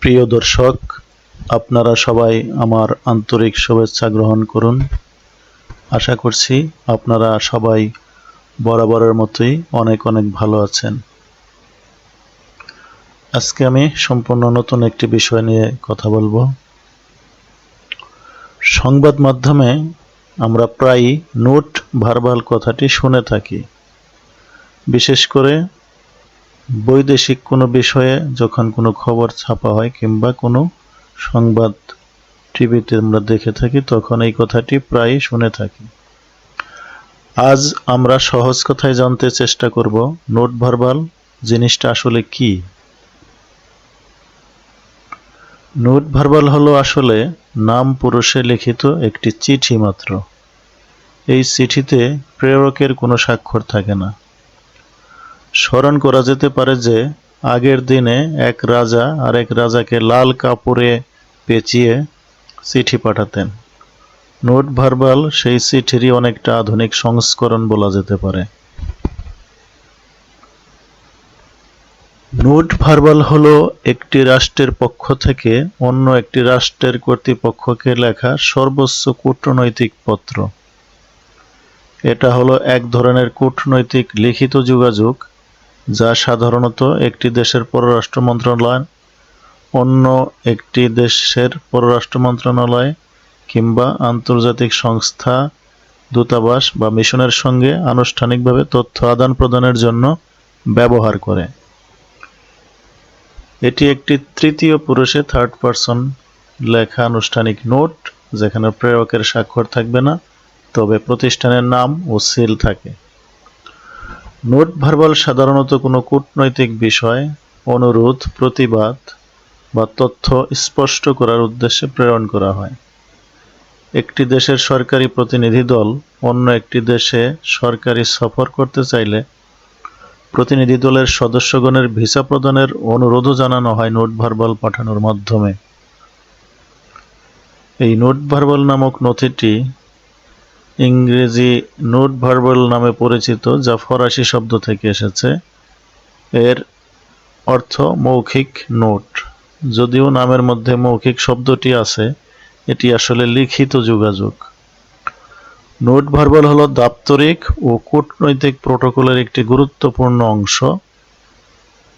প্রিয় দর্শক, আপনারা সবাই আমার আন্তরিক শুভেচ্ছা গ্রহণ করুন। আশা করছি আপনারা সবাই বরাবরের মতোই অনেক অনেক ভালো আছেন। আজকে আমি সম্পূর্ণ নতুন একটি বিষয় নিয়ে কথা বলব। সংবাদ মাধ্যমে আমরা প্রায়ই নোট, ভার্বাল কথাটি শুনে থাকি। বিশেষ করে বৈদেশিক কোনো বিষয়ে যখন কোনো খবর ছাপা হয় কিংবা কোনো সংবাদ টিভিতে আমরা দেখে থাকি, তখন এই কথাটি প্রায়ই শুনে থাকি। আজ আমরা সহজ কথায় জানতে চেষ্টা করব, নোট ভার্বাল, জিনিসটা আসলে কি? নোট ভার্বাল হলো আসলে নাম পুরুষে লিখিত একটি চিঠি মাত্র। এই চিঠিতে প্রেরকের কোনো স্বাক্ষর থাকে না। স্মরণ করা যেতে পারে যে আগের দিনে এক রাজা আর এক রাজাকে লাল কাপড়ে পেঁচিয়ে চিঠি পাঠাতেন। নোট ভার্বাল সেই চিঠিরই অনেকটা আধুনিক সংস্করণ বলা যেতে পারে। নোট ভার্বাল হলো একটি রাষ্ট্রের পক্ষ থেকে অন্য একটি রাষ্ট্রের কর্তৃপক্ষকে লেখা সর্বোচ্চ কূটনৈতিক পত্র। এটা হলো এক ধরনের কূটনৈতিক লিখিত যোগাযোগ যা সাধারণত একটি দেশের পররাষ্ট্র মন্ত্রণালয়, অন্য একটি দেশের পররাষ্ট্র মন্ত্রণালয় কিংবা আন্তর্জাতিক সংস্থা, দূতাবাস বা মিশনের সঙ্গে আনুষ্ঠানিকভাবে তথ্য আদান প্রদানের জন্য ব্যবহার করে। এটি একটি তৃতীয় পুরুষে থার্ড পারসন লেখা আনুষ্ঠানিক নোট, যেখানে প্রেরকের স্বাক্ষর থাকবে না, তবে প্রতিষ্ঠানের নাম ও সিল থাকে। নোট ভার্বাল সাধারণত কোনো কূটনৈতিক বিষয়, অনুরোধ, প্রতিবাদ বা তথ্য স্পষ্ট করার উদ্দেশ্যে প্রেরণ করা হয়। একটি দেশের সরকারি প্রতিনিধি দল অন্য একটি দেশে সরকারি সফর করতে চাইলে প্রতিনিধি দলের সদস্যগণের ভিসা প্রদানের অনুরোধও জানানো হয় নোট ভার্বাল পাঠানোর মাধ্যমে। এই নোট ভার্বাল নামক নথিটি ইংরেজি নোট ভার্বাল নামে পরিচিত, যা ফরাসি শব্দ থেকে এসেছে। এর অর্থ মৌখিক নোট। যদিও নামের মধ্যে মৌখিক শব্দটি আছে, এটি আসলে লিখিত যোগাযোগ। নোট ভার্বাল হলো দাপ্তরিক ও কূটনৈতিক প্রোটোকলের একটি গুরুত্বপূর্ণ অংশ।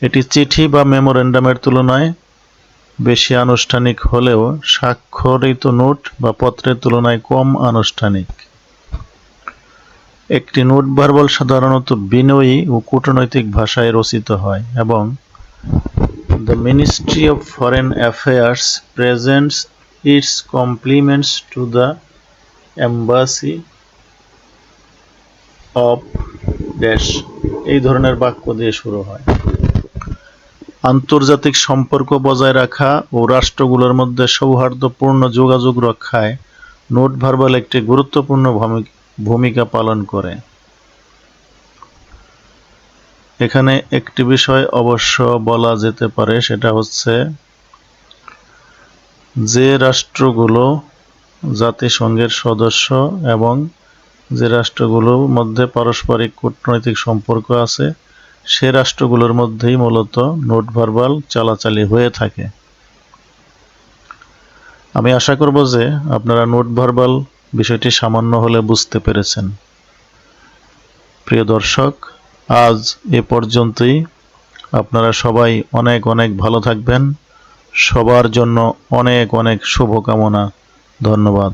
এটি চিঠি বা মেমোরেন্ডামের তুলনায় বেশি আনুষ্ঠানিক হলেও স্বাক্ষরিত নোট বা পত্রের তুলনায় কম আনুষ্ঠানিক। একটি নোট ভার্বল সাধারণত বিনয়ী ও কূটনৈতিক ভাষায় রচিত হয় এবং the ministry of foreign affairs presents its compliments to the embassy of dash এই ধরনের বাক্য দিয়ে শুরু হয়। আন্তর্জাতিক সম্পর্ক বজায় রাখা ও রাষ্ট্রগুলোর মধ্যে সৌহার্দ্যপূর্ণ যোগাযোগ রক্ষায় নোট ভার্বাল একটি গুরুত্বপূর্ণ ভূমিকা পালন করে। এখানে একটি বিষয় অবশ্য বলা যেতে পারে, সেটা হচ্ছে যে রাষ্ট্রগুলো জাতিসংঘের সদস্য এবং যে রাষ্ট্রগুলোর মধ্যে পারস্পরিক কূটনৈতিক সম্পর্ক আছে, সে রাষ্ট্রগুলোর মধ্যেই মূলত নোট ভার্বাল চালাচালি হয়ে থাকে। আমি আশা করব যে আপনারা নোট ভার্বাল বিষয়টি সামান্য হলে বুঝতে পেরেছেন। প্রিয় দর্শক, আজ এ পর্যন্তই। আপনারা সবাই অনেক অনেক ভালো থাকবেন। সবার জন্য অনেক অনেক শুভকামনা। ধন্যবাদ।